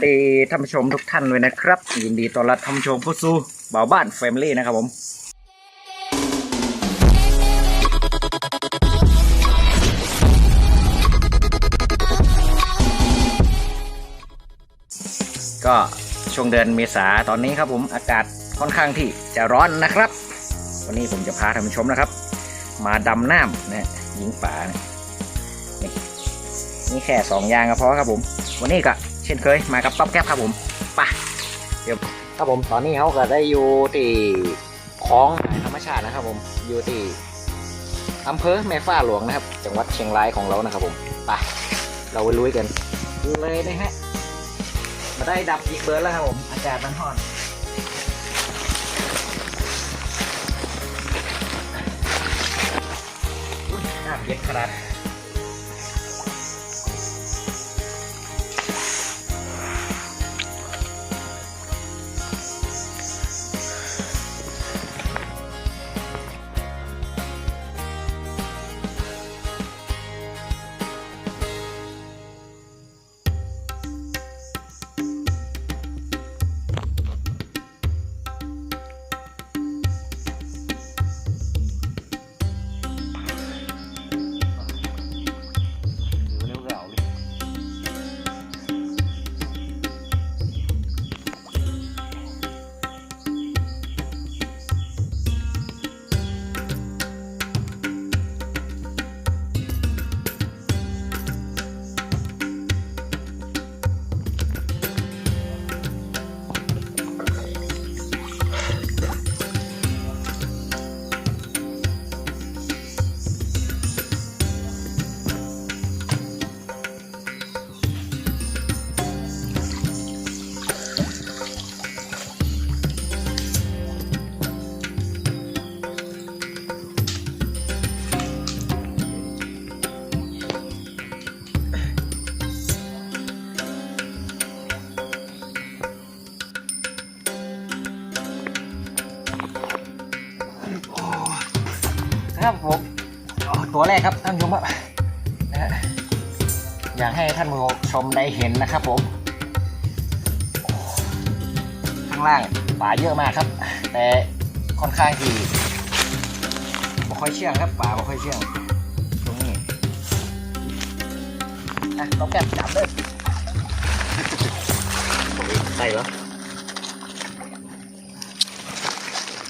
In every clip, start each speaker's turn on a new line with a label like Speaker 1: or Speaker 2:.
Speaker 1: สดีท่านผู้ชมทุกท่านเลยนะครับ ยินดีต้อนรับท่านผู้ชมเข้าสู่บ่าวบ้านแฟมิลี่นะครับผม ก็ช่วงเดือนเมษาตอนนี้ครับผมอากาศค่อนข้างที่จะร้อนนะครับ วันนี้ผมจะพาท่านผู้ชมนะครับ มาดำน้ำนะยิงป่านะนี่นี่แค่สองอย่างก็พอครับผม วันนี้ก็ เช่นเคยมากับป๊อปแก๊ปครับผมไปเดี๋ยวครับผมตอนนี้เขาก็ได้อยู่ที่คลองธรรมชาตินะครับผมอยู่ที่อำเภอแม่ฟ้าหลวงนะครับ จังหวัดเชียงรายของเรานะครับผมไปเราไปลุยกันเลยนะฮะมาได้ดับอีกเบิร์ดแล้วครับผมอากาศมันร้อนยน้ำเย็นขนาด ครับผมตัวแรกครับท่านผู้ชมครับนะฮะอยากให้ท่านผู้ชมได้เห็นนะครับผมข้างล่างป่าเยอะมากครับ แต่ค่อนข้างที่ไม่ค่อยเชื่องครับป่าไม่ค่อยเชื่องตรงนี้อะต้องแก้มจับเลยใส่เหรอ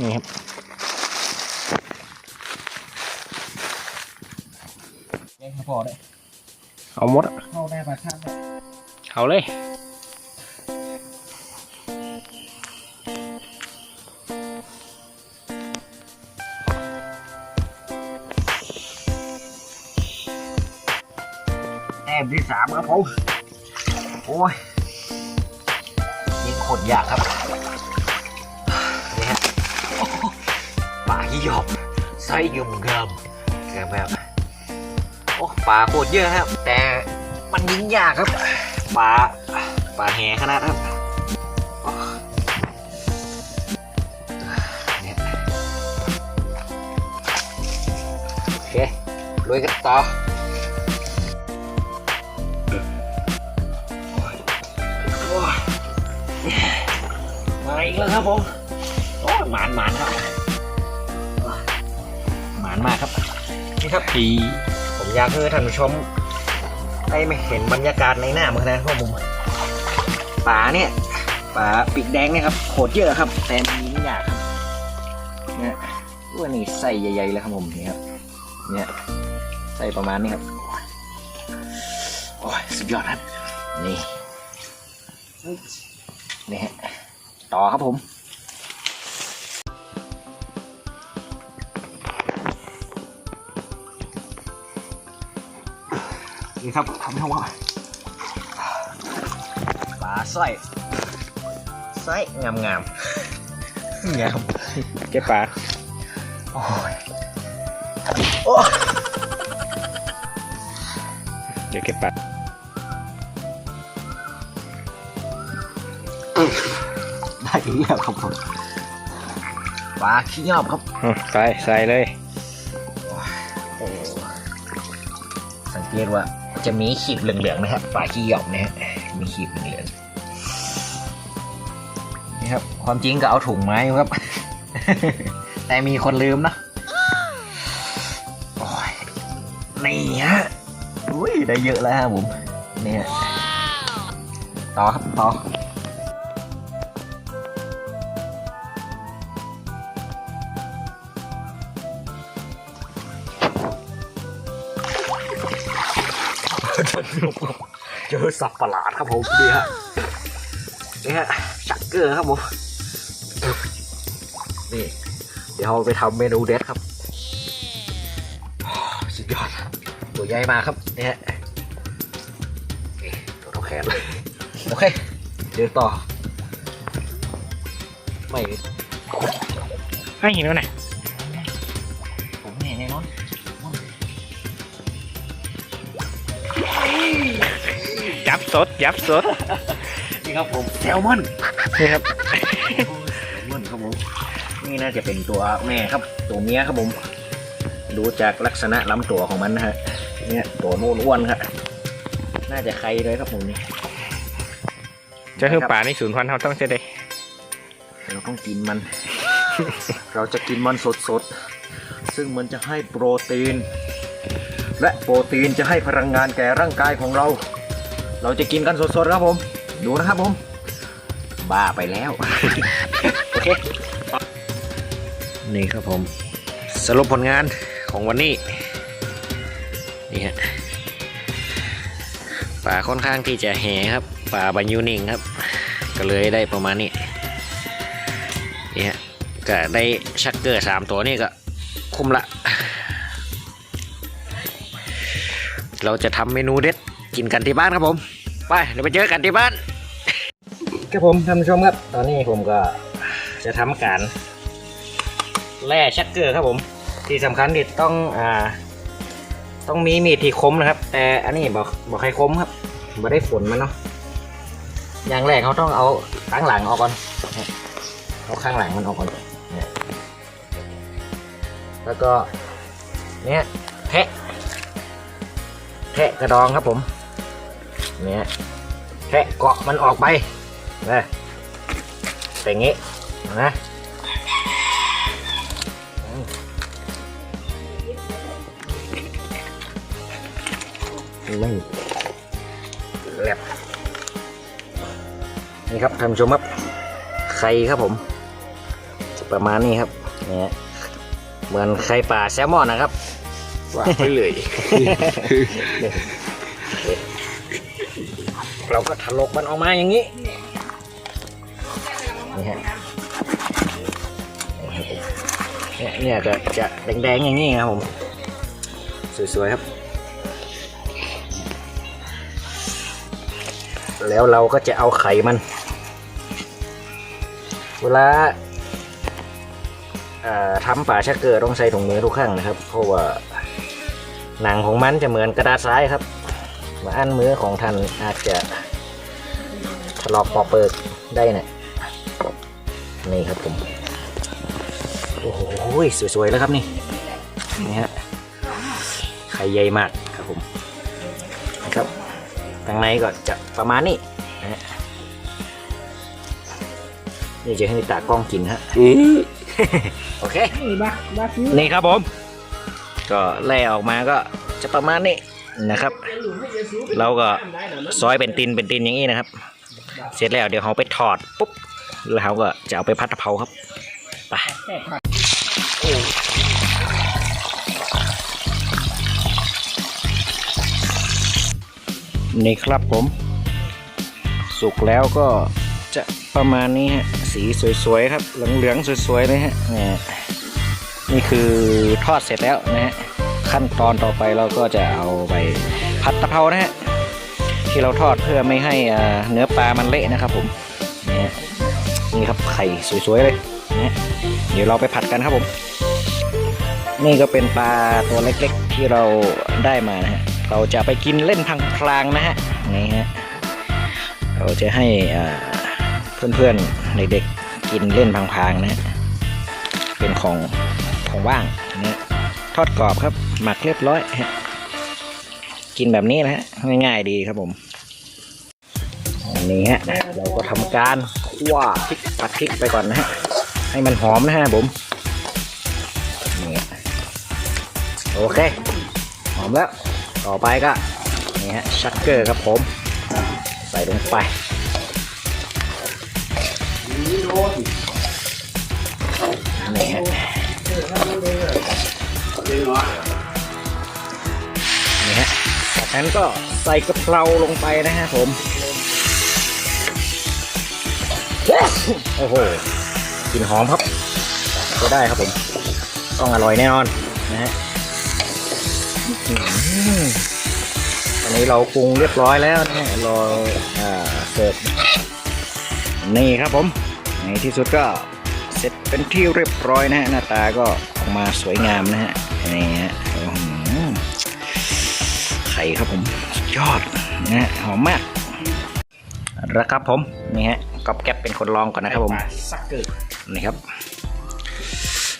Speaker 1: นี่ครับเล่น พอได้
Speaker 2: เอาหมดอะ
Speaker 1: เข้าได้ปลาข้างได้
Speaker 2: เอาเลย
Speaker 1: แต้มที่สามครับผมโอ้ยยิงโคตรยากครับนี่ฮะโอ้โหปลาที่หยอบไส้เงิมเงิมเกิดแบบโอ้ ปลาโคตรเยอะครับ แต่มันยิงยากครับปลาปลาแหขนาดครับโอเคลุยกันต่อมาอีกแล้วครับผมโอ้หมานหมานครับหมานมากครับ นี่ครับ
Speaker 2: ที
Speaker 1: อยากให้ท่านผู้ชมได้ไม่เห็นบรรยากาศในหน้ามันนะพราะผมป่าเนี่ยป่าปีกแดงเนี่ยครับโคตรเยอะครับ แต่มันยิงยากครับเนี่ยว่านี่ไส้ใหญ่ๆเลยครับผมนี่ครับเนี่ยไส้ประมาณนี้ครับโอ้ยสุดยอดครับนี่นี่ฮะต่อครับผม นี่ครับทำให้ว่าปลาสร้อยสร้อยงามงามๆงาม
Speaker 2: เก็บปลา
Speaker 1: โอ้ยโอ้
Speaker 2: เดี๋ยวเก็บปลา
Speaker 1: ได้อีกแล้วครับผมปลาขี้ยอบครับ
Speaker 2: อืมใส่ใส่เลย
Speaker 1: โอ้สังเกตว่า จะมีขีดเหลืองๆนะครับฝายขี้หยอกนะฮะมีขีดเหลืองนี่ครับ ความจริงก็เอาถุงไม้ครับ แต่มีคนลืมนะโอ้ยนี่ฮะอุ้ยได้เยอะแล้วฮะผมเนี่ยต่อครับต่อ เจอสัตว์ประหลาดครับผมนี่ฮะนี่ฮะชักเกอร์ครับผมนี่เดี๋ยวเราไปทำเมนูเด็ดครับโอ้สุดยอดตัวใหญ่มากครับนี่ฮะนี่ตัวเท่าแขนเลยโอเคเดินต่อ ไม่
Speaker 2: ให้หินแล้วไหน
Speaker 1: ผมแน่แน่นอน
Speaker 2: ยับสดยับสด
Speaker 1: นี่ครับผมแซลมอน
Speaker 2: นี่ครับ
Speaker 1: มันครับผมนี่น่าจะเป็นตัวแม่ครับ ตัวเมียครับผมดูจากลักษณะลำตัวของมันนะฮะเนี่ยตัวนูนอ้วนครับน่าจะใครเลยครับผมนี่
Speaker 2: จะคือป่าในศูนย์พันธุ์เขาต้องเจอได้
Speaker 1: เราต้องกินมัน เราจะกินมันสดๆ ซึ่งมันจะให้โปรตีน และโปรตีนจะให้พลังงานแก่ร่างกายของเรา เราจะกินกันสดๆครับผม ดูนะครับผม บ้าไปแล้ว โอเค นี่ครับผม สรุปผลงานของวันนี้ นี่ฮะป่าค่อนข้างที่จะแหครับ ป่าบายูนิงครับ ก็เลยได้ประมาณนี้นี่ฮะก็ได้ชักเกอร์สามตัวนี่ก็คุ้มละ เราจะทำเมนูเด็ดกินกันที่บ้านครับผม ไปเดี๋ยวไปเจอกันที่บ้านครับผมท่านผู้ชมครับ ตอนนี้ผมก็จะทำการแล่ชักเกอร์ครับผม ที่สำคัญที่ต้องอ่า ต้องมีมีดที่คมนะครับ แต่อันนี้บอกบอกให้คมครับบ่ได้ฝนมันเนาะอย่างแรกเขาต้องเอาข้างหลังออกก่อนเอาข้างหลังมันออกก่อนแล้วก็เนี่ยแทะ แทะกระดองครับผมเนี่ยแทะเกาะมันออกไปนะแต่งี้นะไม่แหลบนี่ครับท่านผู้ชมครับไข่ครับผม ประมาณนี้ครับเนี่ยเหมือนไข่ปลาแซลมอนนะครับ
Speaker 2: ว่าไปเลย
Speaker 1: เราก็ถลกมันออกมาอย่างนี้นี่ฮะเนี่ยเนี่ยจะจะแดงๆอย่างนี้ครับผม สวยๆครับ แล้วเราก็จะเอาไข่มัน เวลาเอ่อทำป่าชักเกอร์ต้องใส่ถุงมือทุกครั้งนะครับ เพราะว่า หนังของมันจะเหมือนกระดาษทรายครับมาอันมือของท่านอาจจะถลอกปอกเปิกได้นะนี่ครับผม โอ้โหสวยๆแล้วครับนี่นี่ฮะไข่ใหญ่มากครับผมนะครับข้างในก็จะประมาณนี้นะฮะนี่จะให้ตากล้องกินฮะโอเคนี่ครับผม ก็แล่ออกมาก็จะประมาณนี้นะครับ เราก็ซอยเป็นตินเป็นตินอย่างนี้นะครับ เสร็จแล้วเดี๋ยวเราไปถอดปุ๊บแล้วเราก็จะเอาไปพัดกะเพราครับไปนี่ครับผม สุกแล้วก็จะประมาณนี้ฮะ สีสวยๆครับ เหลืองๆสวยๆเลยฮะเนี่ย นี่คือทอดเสร็จแล้วนะฮะขั้นตอนต่อไปเราก็จะเอาไปผัดตะเภานะฮะที่เราทอดเพื่อไม่ให้อ่าเนื้อปลามันเละนะครับผมนี่นี่ครับไข่สวยๆเลยนะเดี๋ยวเราไปผัดกันครับผม นี่ก็เป็นปลาตัวเล็กๆที่เราได้มานะฮะเราจะไปกินเล่นพังพลางนะฮะนี่ฮะเราจะให้อ่าเพื่อนๆเด็กๆกินเล่นพางๆนะฮะเป็นของ ของว่างนะทอดกรอบครับ หมักเรียบร้อยฮะกินแบบนี้นะฮะง่ายๆดีครับผมนนี้ฮะเราก็ทำการคั่วพริกไทผัดพริกไปก่อนนะฮะให้มันหอมนะฮะผมนี่โอเค หอมแล้ว ต่อไปก็นี่ฮะชักเกอร์ครับผม ใส่ลงไปนี่ฮะ นี่ฮะจากนั้นก็ใส่กระเพราลงไปนะฮะผมโอ้โหกลิ่นหอมครับก็ได้ครับผม ต้องอร่อยแน่นอนนะฮะอื้อหือตอนนี้เราปรุงเรียบร้อยแล้วนะฮะรออ่าเสิร์ฟนี่ครับผมในที่สุดก็ สร็จเป็นที่เรียบร้อยนะฮะหน้าตาก็ออกมาสวยงามนะฮะนี่ฮะอื้อหือไข่ครับผมสุดยอดนะฮะหอมมากแล้วครับผมนี่ฮะก๊อบแก๊บเป็นคนลองก่อนนะครับผม
Speaker 2: สักเกอร์
Speaker 1: นี่ครับ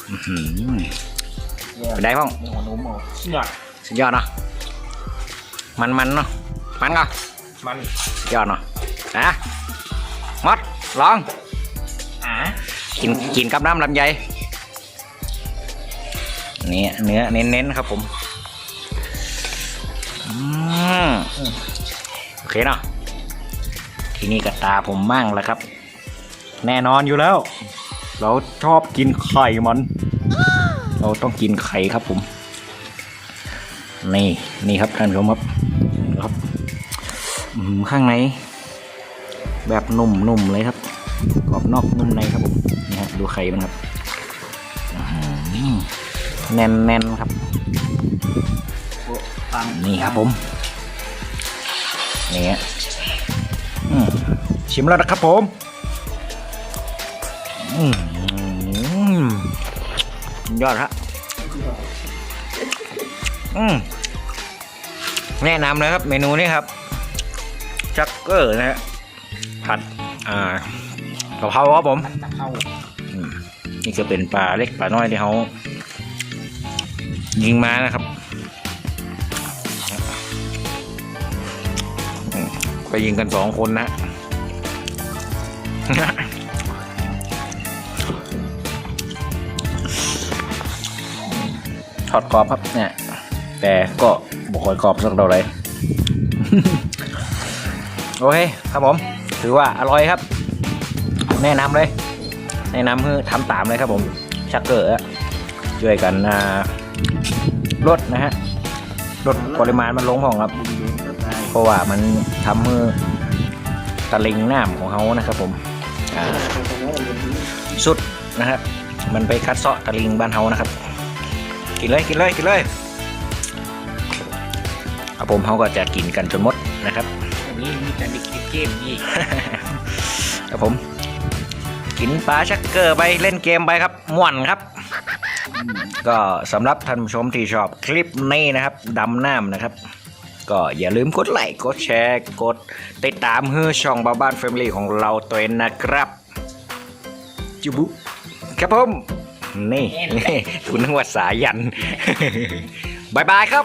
Speaker 1: อื้อหือเป็นไงบ้าง
Speaker 2: หัวนุ่มเอาเชื่อ
Speaker 1: สุดยอดเนาะมันมันๆเนาะมันก็
Speaker 2: มัน
Speaker 1: สุดยอดเนาะอะมดลอง
Speaker 2: อ่า
Speaker 1: กินกินกับน้ำลำไยนี่เนื้อเน้นๆครับผมอโอเคเนาะทีนี้ก็ตาผมมั่งแล้วครับ แน่นอนอยู่แล้ว เราชอบกินไข่มัน เราต้องกินไข่ครับผม นี่นี่ครับท่านผู้ชมครับครับข้างในแบบนุ่มๆเลยครับกรอบนอกนุ่มในครับผม ดูไข่มันครับอื้อหือแน่นครับ นี่ครับผมนี่ฮะชิมแล้วนะครับผมยอดฮะแนะนำเลยครับ เมนูนี้ครับจักเกอร์นะฮะผัด อ่ากะเพราครับผม
Speaker 2: ตะเข้า
Speaker 1: อืม นี่ก็เป็นปลาเล็กปลาน้อยที่เขายิงมานะครับ ไปยิงกันสองคนนะทอดกรอบครับเนี่ย แต่ก็บอกคอยกรอบสักเท่าไรโอเคครับผม ถือว่าอร่อยครับ แนะนำเลย แนะนำให้ทำตามเลยครับผมชักเกอร์อะช่วยกันอ่าลดนะฮะลดปริมาณมันลงของครับ เพราะว่ามันทำให้ตะลิงน้ำของเขานะครับผมอ่าสุดนะครับ มันไปคัดเซาะตะลิงบ้านเฮานะครับ กินเลยกินเลยกินเลยครับผมเขาก็จะกินกันจนหมดนะครับ
Speaker 2: อันนี้มีแต่เด็กติดเกมนี่
Speaker 1: ครับผม กินปลาชักเกอร์ไปเล่นเกมไปครับม่วนครับ ก็สำหรับท่านผู้ชมที่ชอบคลิปนี้นะครับดำน้ำนะครับ ก็อย่าลืมกดไลค์กดแชร์กด ติดตามเฮือช่องบ้าบ้านแฟมิลี่ของเราตัวเองนะครับจุบุครับผมนี่คุณนึกว่าสายันบายบายครับ